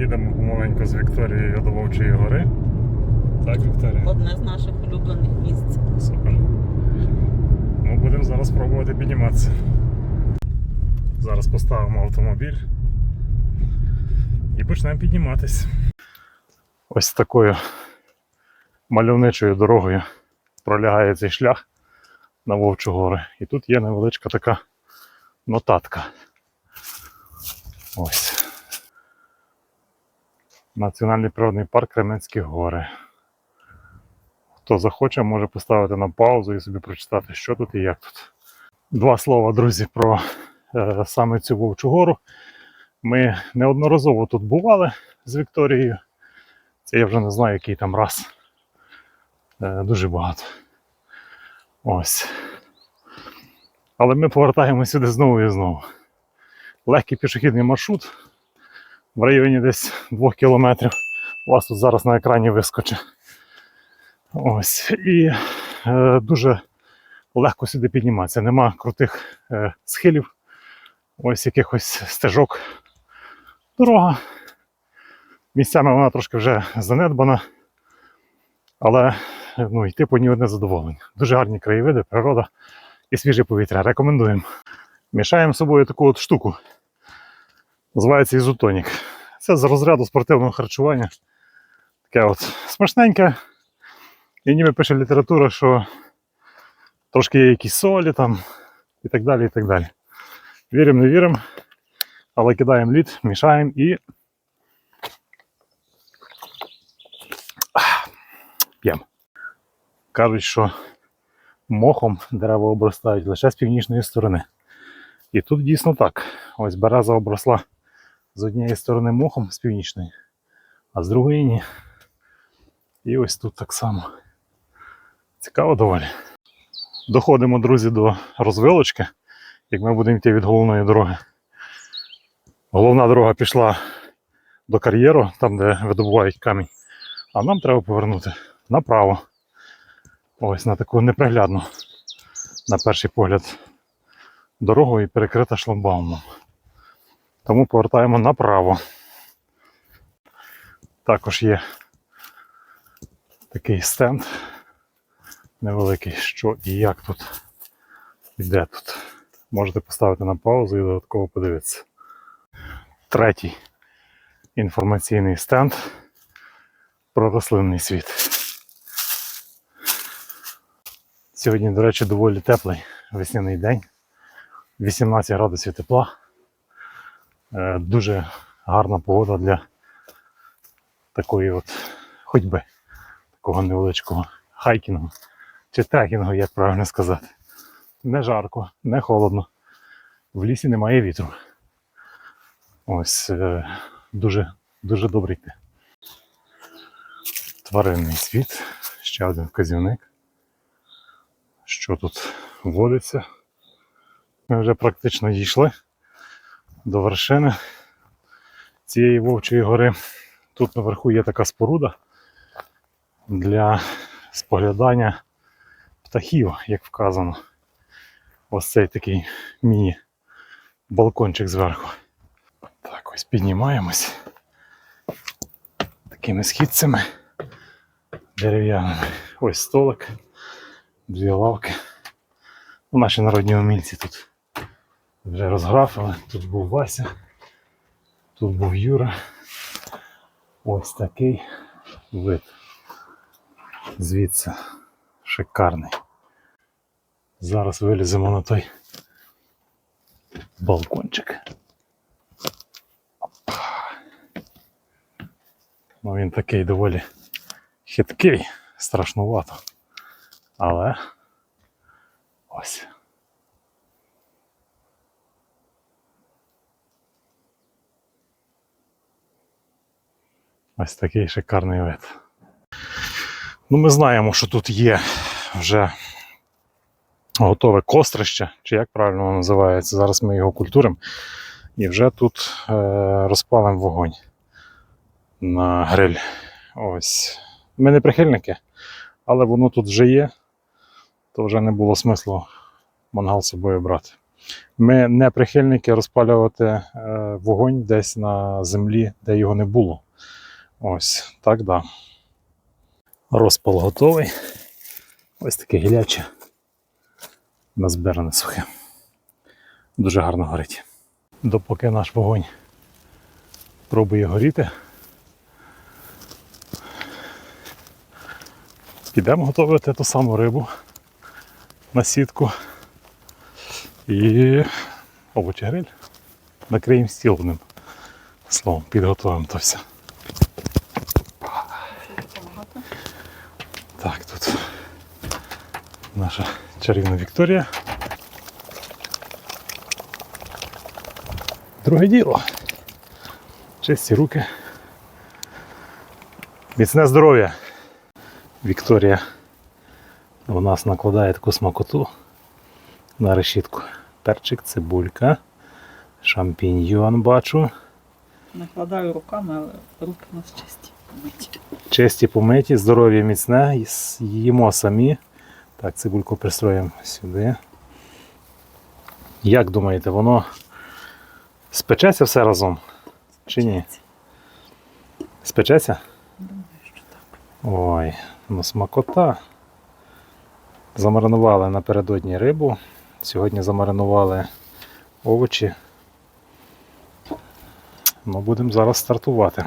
Їдемо помаленьку з Вікторією до Вовчої гори. Так, Вікторія? Одне з наших улюблених місць. Супер. Ми будемо зараз пробувати підніматися. Зараз поставимо автомобіль і почнемо підніматися. Ось такою мальовничою дорогою пролягає цей шлях на Вовчу гори. І тут є невеличка така нотатка. Ось. Національний природний парк Кременські гори. Хто захоче, може поставити на паузу і собі прочитати, що тут і як тут. Два слова, друзі, про е, саме цю Вовчу гору. Ми неодноразово тут бували з Вікторією. Це я вже не знаю, який там раз. Е, дуже багато. Ось. Але ми повертаємося сюди знову і знову. Легкий пішохідний маршрут в районі десь 2 кілометрів. У вас тут зараз на екрані вискочить. Ось. І е, дуже легко сюди підніматися. Нема крутих е, схилів, ось якихось стежок. Дорога. Місцями вона трошки вже занедбана, але е, ну, йти по ній одне задоволення. Дуже гарні краєвиди, природа і свіже повітря. Рекомендуємо. Мішаємо з собою таку от штуку. Називається ізотонік. Це з розряду спортивного харчування. Таке от смачненьке. І ніби пише література, що трошки є якісь солі там і так далі. і так далі. Віримо, не віримо, але кидаємо лід, мішаємо і п'ємо. Кажуть, що мохом дерева обростають лише з північної сторони. І тут дійсно так. Ось береза обросла з однієї сторони мохом з північної, а з другої ні. І ось тут так само. Цікаво доволі. Доходимо, друзі, до розвилочки, як ми будемо йти від головної дороги. Головна дорога пішла до кар'єру, там, де видобувають камінь. А нам треба повернути направо. Ось на таку неприглядну, на перший погляд, дорогу і перекрита шлагбаумом. Тому повертаємо направо. Також є такий стенд невеликий, що і як тут і тут. Можете поставити на паузу і додатково подивитися. Третій інформаційний стенд про рослинний світ. Сьогодні, до речі, доволі теплий весняний день. 18 градусів тепла. Е, Дуже гарна погода для такої от ходьби, такого невеличкого хайкінгу чи трекінгу, як правильно сказати. Не жарко, не холодно. В лісі немає вітру. Ось е, дуже, дуже добре йти. Тваринний світ, ще один вказівник. Що тут водиться? Ми вже практично дійшли до вершини цієї вовчої гори. Тут наверху є така споруда для споглядання птахів, як вказано. Ось цей такий міні-балкончик зверху. Так, ось піднімаємось такими східцями дерев'яними. Ось столик, дві лавки. Ну, Наші народні умільці тут вже розграфили. Тут був Вася, тут був Юра. Ось такий вид. Звідси шикарний. Зараз виліземо на той балкончик. Ну він такий доволі хиткий, страшнувато. Але ось. Ось такий шикарний вид. Ну, ми знаємо, що тут є вже готове кострище, чи як правильно воно називається. Зараз ми його культуримо. І вже тут е, розпалимо вогонь на гриль. Ось. Ми не прихильники, але воно тут вже є, то вже не було смислу мангал з собою брати. Ми не прихильники розпалювати е, вогонь десь на землі, де його не було. Ось так, да. Розпал готовий. Ось таке гіляче. Назбиране сухе. Дуже гарно горить. Допоки наш вогонь пробує горіти. Підемо готувати ту саму рибу на сітку. І овочі гриль. Накриємо стіл ним. Словом, підготуємо то все. Так, тут наша чарівна Вікторія. Друге діло. Чисті руки. Міцне здоров'я. Вікторія у нас накладає таку смакоту на решітку. Перчик, цибулька, шампіньйон бачу. Накладаю руками, але руки у нас чисті. помиті. Чисті помиті, здоров'я міцне, їмо самі. Так, цибульку пристроїмо сюди. Як думаєте, воно спечеться все разом? Чи ні? Спечеться? Думаю, що так. Ой, ну смакота. Замаринували напередодні рибу. Сьогодні замаринували овочі. Ну, будемо зараз стартувати.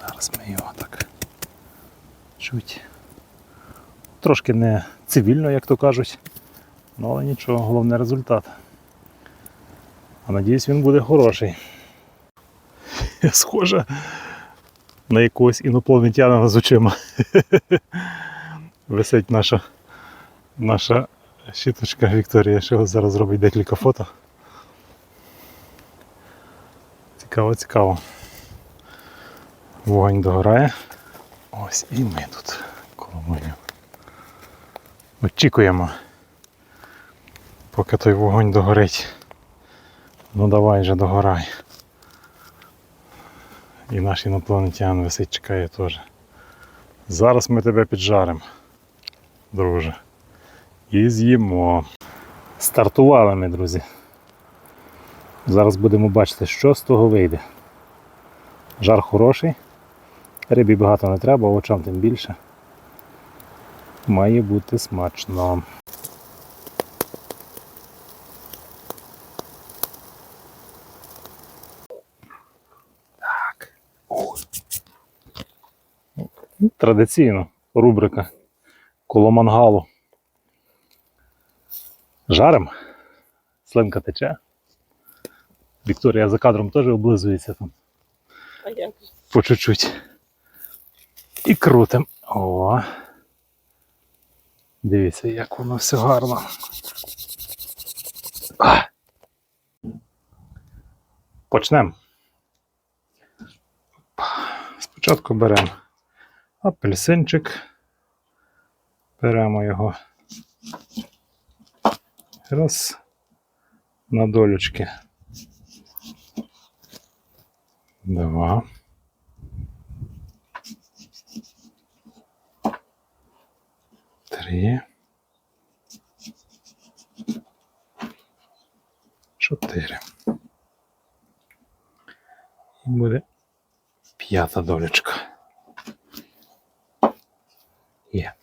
Зараз ми його так чуть. Трошки не цивільно, як то кажуть. Ну, але нічого, головне результат. А надіюсь, він буде хороший. Схоже на якогось інопланетянина з очима. Висить наша, наша щіточка Вікторія, що зараз зробить декілька фото. Цікаво, цікаво. Вогонь догорає. Ось і ми тут коло вогню. Очікуємо, поки той вогонь догорить. Ну давай же догорай. І наш інопланетян висить, чекає теж. Зараз ми тебе піджаримо, друже. І з'їмо. Стартували ми, друзі. Зараз будемо бачити, що з того вийде. Жар хороший. Рибі багато не треба, овочам тим більше. Має бути смачно. Так. Традиційно рубрика коло мангалу. Жарим. Слинка тече. Вікторія за кадром теж облизується там А як по чуть-чуть. І крутим. О. Дивіться, як воно все гарно. Почнемо. Спочатку беремо апельсинчик. Беремо його. Раз. На долючки. Два. Три. Чотири. І буде п'ята долечка. Є.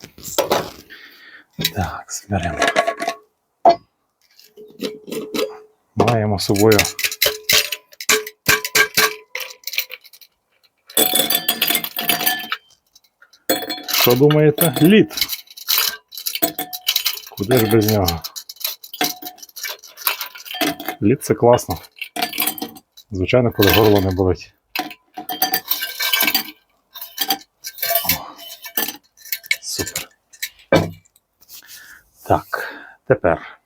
Так, зберемо. Маємо з собою. Що думаєте? Лід. Куди ж без нього? Лід це класно. Звичайно, коли горло не болить. Супер. Так, тепер.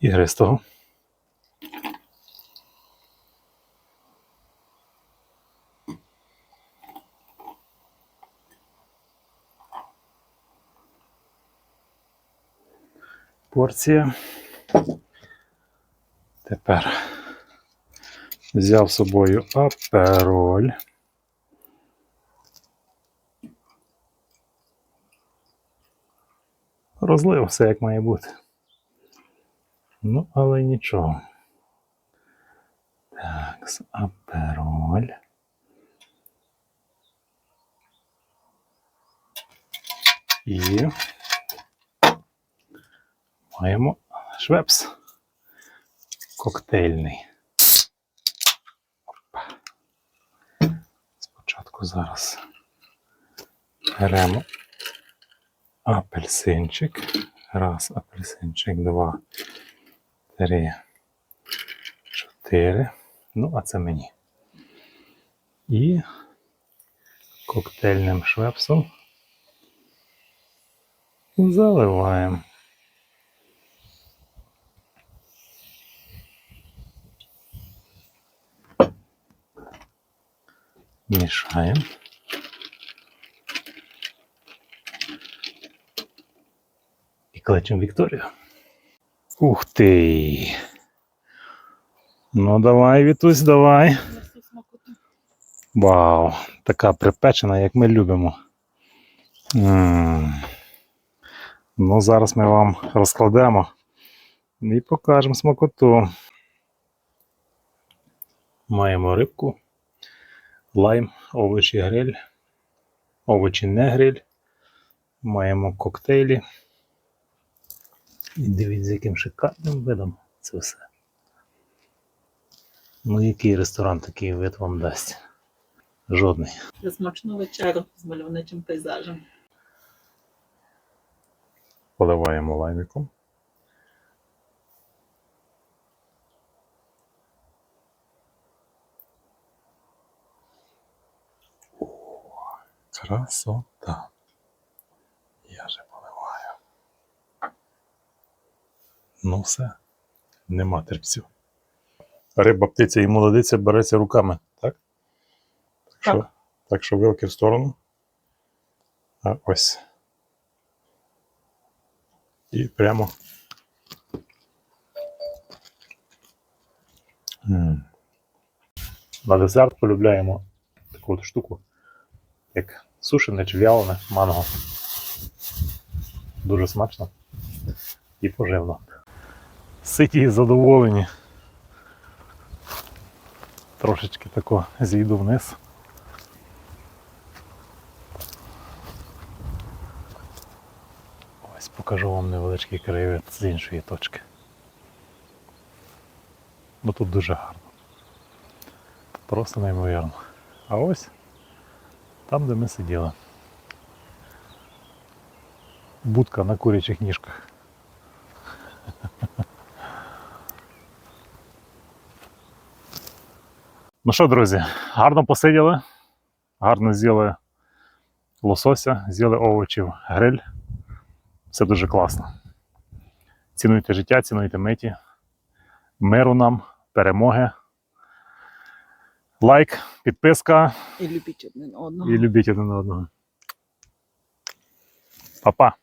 Ігристого. Порція. Тепер взяв з собою апероль. розлив, все як має бути. Ну, але нічого. Так, апероль. І маємо швепс коктейльний. Спочатку зараз беремо апельсинчик. Раз, апельсинчик, два, три, чотири. Ну, а це мені. І коктейльним швепсом заливаємо. Мішаємо. І кличемо Вікторію. Ух ти. Ну давай, Вітусь, давай. Вау, така припечена, як ми любимо. Ну, зараз ми вам розкладемо і покажемо смакоту. Маємо рибку, лайм, овочі гриль, овочі не гриль. Маємо коктейлі. І дивіться, з яким шикарним видом це все. Ну, який ресторан такий вид вам дасть? Жодний. За смачну вечеру з мальовничим пейзажем. Поливаємо лаймиком. Красота. Я же поливаю. Ну все, нема терпцю. Риба, птиця і молодиця береться руками, так? Так що, Так. так що вилки в сторону. А ось. І прямо. М. На десерт полюбляємо таку от штуку, як сушене чи вялене манго. Дуже смачно і поживно. Ситі і задоволені. Трошечки тако зійду вниз. Ось покажу вам невеличкий краєвид з іншої точки. Бо тут дуже гарно. Просто неймовірно. А ось там, де ми сиділи. Будка на курячих ніжках. Ну що, друзі, гарно посиділи, гарно з'їли лосося, з'їли овочів гриль. Все дуже класно. Цінуйте життя, цінуйте миті. Миру нам, перемоги. Лайк, підписка І любіть один одного. і любіть один одного. Па-па!